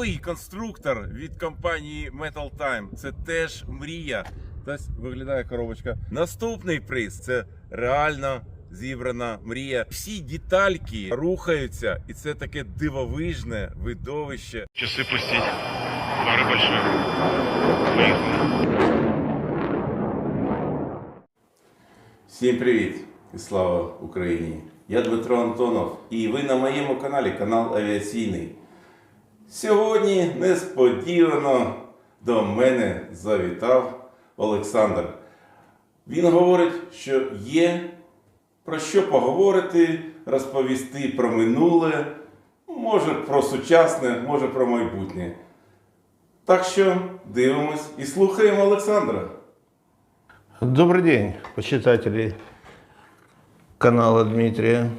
Новий конструктор від компанії Metal Time. Це теж мрія. Ось виглядає коробочка. Наступний приз це реально зібрана мрія. Всі детальки рухаються, і це таке дивовижне видовище. Часы пустить. Пары большие. Поехали. Всім привіт і слава Україні! Я Дмитро Антонов, і ви на моєму каналі, канал Авіаційний. Сьогодні несподівано до мене завітав Олександр. Він говорить, що є про що поговорити, розповісти про минуле, може про сучасне, може про майбутнє. Так що дивимось і слухаємо Олександра. Добрый день, почитатели канала Дмитрия.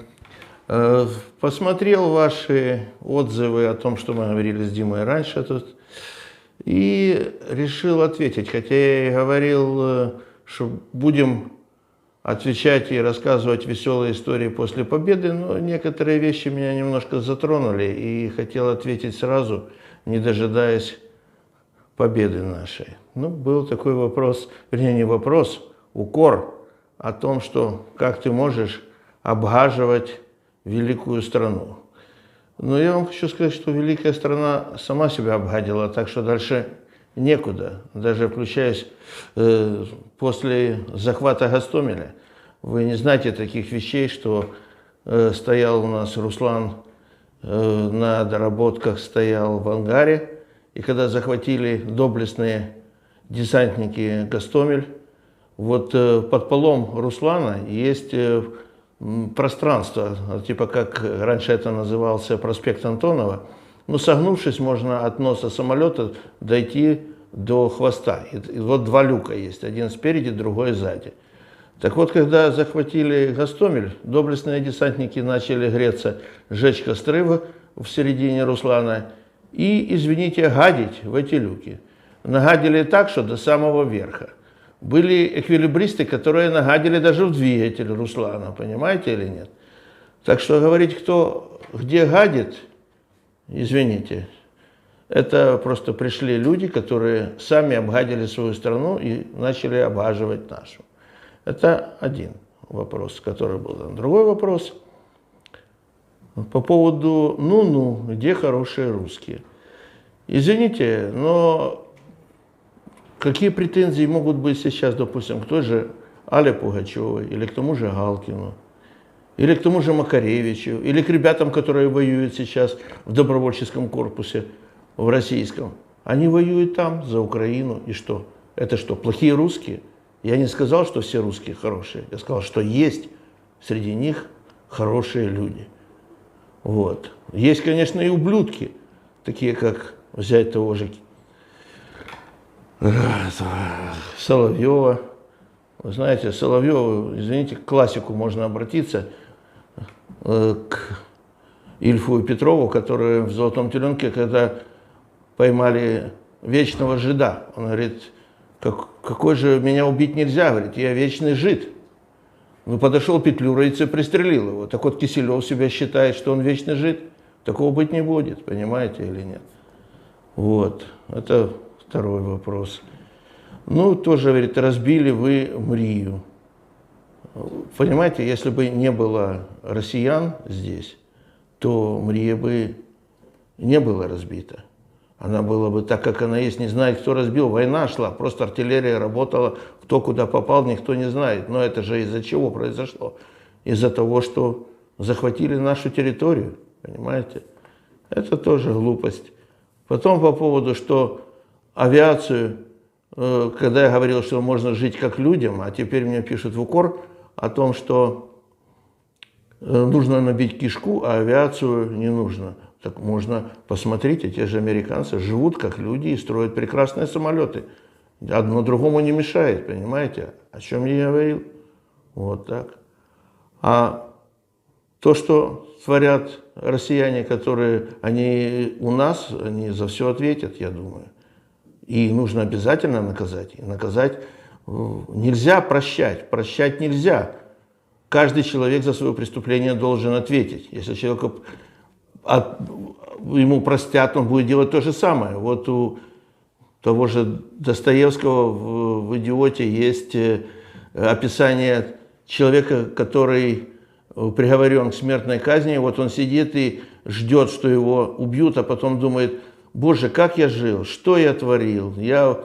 Э, Посмотрел ваши отзывы о том, что мы говорили с Димой раньше тут, и решил ответить. Хотя я и говорил, э, что будем отвечать и рассказывать веселые истории после победы, но некоторые вещи меня немножко затронули, и хотел ответить сразу, не дожидаясь победы нашей. Ну, был такой вопрос, вернее, не вопрос, укор о том, что как ты можешь обгаживать великую страну. Но я вам хочу сказать, что великая страна сама себя обгадила, так что дальше некуда. Даже включаясь э, после захвата Гастомеля, вы не знаете таких вещей, что э, стоял у нас Руслан э, на доработках, стоял в ангаре, и когда захватили доблестные десантники Гастомель, вот э, под полом Руслана есть э, пространство, типа как раньше это назывался проспект Антонова. Ну, согнувшись, можно от носа самолета дойти до хвоста. И, и вот два люка есть, один спереди, другой сзади. Так вот, когда захватили Гастомель, доблестные десантники начали греться, жечь костры в середине Руслана и, извините, гадить в эти люки. Нагадили так, что до самого верха. Были эквилибристы, которые нагадили даже в двигатель Руслана, понимаете или нет? Так что говорить, кто где гадит, извините, это просто пришли люди, которые сами обгадили свою страну и начали обгаживать нашу. Это один вопрос, который был дан. Другой вопрос по поводу «ну-ну, где хорошие русские». Извините, но какие претензии могут быть сейчас, допустим, к той же Але Пугачевой или к тому же Галкину, или к тому же Макаревичу, или к ребятам, которые воюют сейчас в добровольческом корпусе, в российском. Они воюют там, за Украину, и что? Это что, плохие русские? Я не сказал, что все русские хорошие. Я сказал, что есть среди них хорошие люди. Вот. Есть, конечно, и ублюдки, такие как взять того же Соловьева. Вы знаете, Соловьева, извините, к классику можно обратиться, э, к Ильфу и Петрову, которые в «Золотом теленке», когда поймали вечного жида, он говорит, как, какой же меня убить нельзя, говорит, я вечный жид. Ну, подошел Петлюровец и пристрелил его. Так вот, Киселев себя считает, что он вечный жид. Такого быть не будет, понимаете или нет? Вот, это второй вопрос. Ну, тоже, говорит, разбили вы Мрию. Понимаете, если бы не было россиян здесь, то Мрия бы не была разбита. Она была бы так, как она есть, не знает, кто разбил. Война шла, просто артиллерия работала, кто куда попал, никто не знает. Но это же из-за чего произошло? Из-за того, что захватили нашу территорию, понимаете? Это тоже глупость. Потом по поводу, что авиацию, э, когда я говорил, что можно жить как людям, а теперь мне пишут в укор о том, что э, нужно набить кишку, а авиацию не нужно. Так можно посмотреть, те же американцы живут как люди и строят прекрасные самолеты. Одно другому не мешает, понимаете? О чем я говорил? Вот так. А то, что творят россияне, которые они у нас, они за все ответят, я думаю. И нужно обязательно наказать. И наказать э, нельзя прощать. Прощать нельзя. Каждый человек за свое преступление должен ответить. Если человека от- ему простят, он будет делать то же самое. Вот у того же Достоевского в, в «Идиоте» есть э, описание человека, который э, приговорен к смертной казни. Вот он сидит и ждет, что его убьют, а потом думает, боже, как я жил, что я творил, я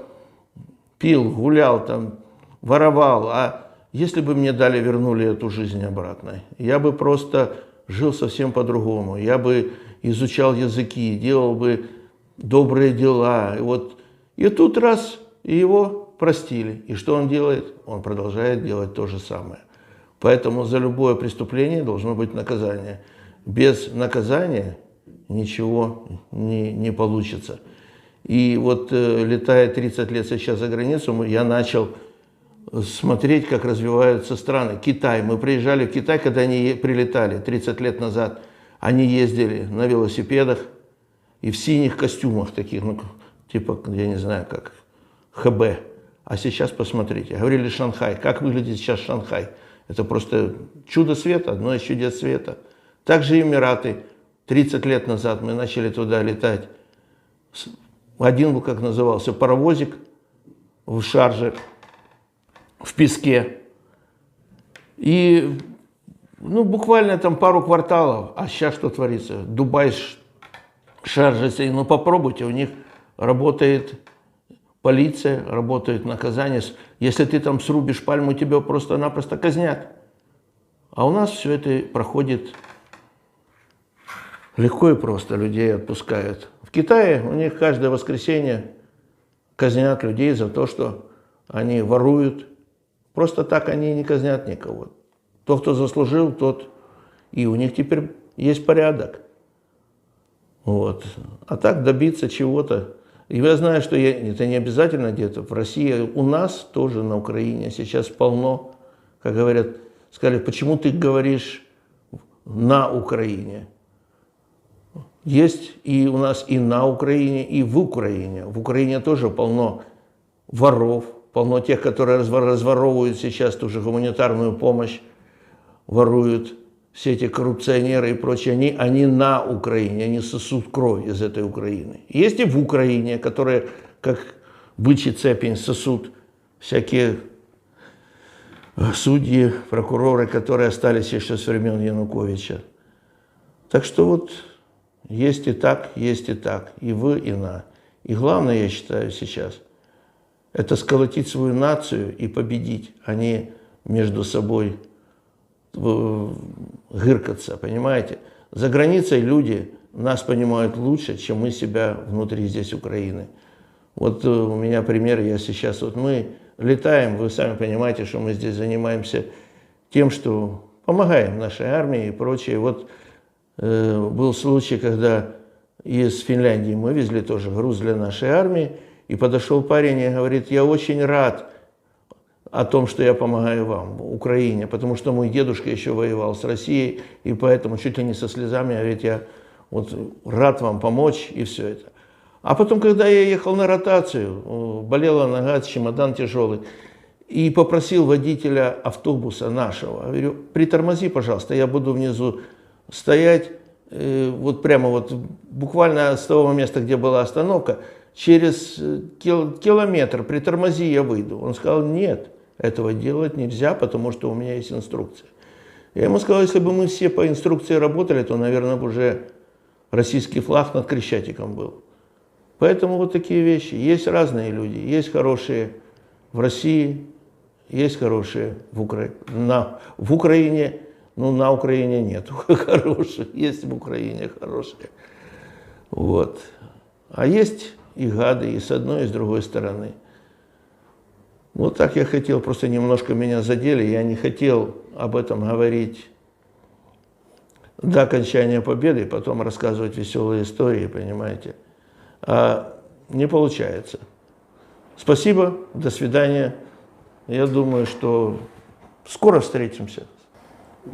пил, гулял там, воровал, а если бы мне дали, вернули эту жизнь обратно, я бы просто жил совсем по-другому, я бы изучал языки, делал бы добрые дела, и вот, и тут раз, и его простили, и что он делает? Он продолжает делать то же самое. Поэтому за любое преступление должно быть наказание. Без наказания ничего не, не получится. И вот э, летая 30 лет сейчас за границу, я начал смотреть, как развиваются страны. Китай. Мы приезжали в Китай, когда они прилетали 30 лет назад. Они ездили на велосипедах и в синих костюмах таких, ну, типа, я не знаю, как ХБ. А сейчас посмотрите. Говорили Шанхай. Как выглядит сейчас Шанхай? Это просто чудо света, одно из чудес света. Также Эмираты. 30 лет назад мы начали туда летать. Один был, как назывался, паровозик в шарже, в песке. И ну, буквально там пару кварталов. А сейчас что творится? Дубай, Ш- Шарджа, если- ну попробуйте, у них работает полиция, работает наказание. Если ты там срубишь пальму, тебя просто-напросто казнят. А у нас все это проходит легко и просто, людей отпускают. В Китае у них каждое воскресенье казнят людей за то, что они воруют. Просто так они не казнят никого. Тот, кто заслужил, тот и у них теперь есть порядок. Вот. А так добиться чего-то. И я знаю, что я, это не обязательно где-то. В России у нас тоже на Украине сейчас полно, как говорят, сказали, почему ты говоришь на Украине? Есть и у нас и на Украине, и в Украине. В Украине тоже полно воров, полно тех, которые разво- разворовывают сейчас ту же гуманитарную помощь, воруют все эти коррупционеры и прочие, они, они на Украине, они сосут кровь из этой Украины. Есть и в Украине, которые, как бычий цепень, сосут всякие э, судьи, прокуроры, которые остались еще с времен Януковича. Так что вот есть и так, есть и так, и вы, и на. И главное, я считаю сейчас, это сколотить свою нацию и победить, а не между собой э, гыркаться, понимаете? За границей люди нас понимают лучше, чем мы себя внутри здесь Украины. Вот э, у меня пример, я сейчас, вот мы летаем, вы сами понимаете, что мы здесь занимаемся тем, что помогаем нашей армии и прочее. Вот был случай, когда из Финляндии мы везли тоже груз для нашей армии, и подошел парень и говорит, я очень рад о том, что я помогаю вам, Украине, потому что мой дедушка еще воевал с Россией, и поэтому чуть ли не со слезами, а ведь я вот рад вам помочь, и все это. А потом, когда я ехал на ротацию, болела нога, чемодан тяжелый, и попросил водителя автобуса нашего, говорю, притормози, пожалуйста, я буду внизу стоять, э, вот прямо вот буквально с того места, где была остановка, через э, кил- километр притормози, я выйду. Он сказал, нет, этого делать нельзя, потому что у меня есть инструкция. Я ему сказал, если бы мы все по инструкции работали, то, наверное, уже российский флаг над Крещатиком был. Поэтому вот такие вещи. Есть разные люди. Есть хорошие в России, есть хорошие в, Укра... на... в Украине. Ну, на Украине нет хороших. Есть в Украине хорошие. Вот. А есть и гады и с одной, и с другой стороны. Вот так я хотел, просто немножко меня задели. Я не хотел об этом говорить до окончания победы, потом рассказывать веселые истории, понимаете. А не получается. Спасибо, до свидания. Я думаю, что скоро встретимся.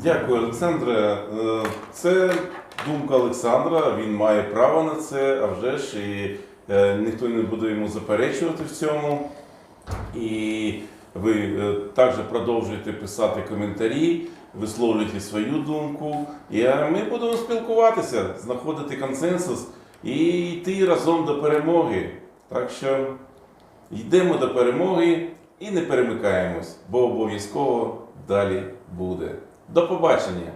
Дякую, Олександре. Е, Це думка Олександра, він має право на це, а вже ж і е, ніхто не буде йому заперечувати в цьому. І ви е, також продовжуєте писати коментарі. висловлюйте свою думку. І ми будемо спілкуватися, знаходити консенсус і йти разом до перемоги. Так що йдемо до перемоги і не перемикаємось, бо обов'язково далі буде. До побачення!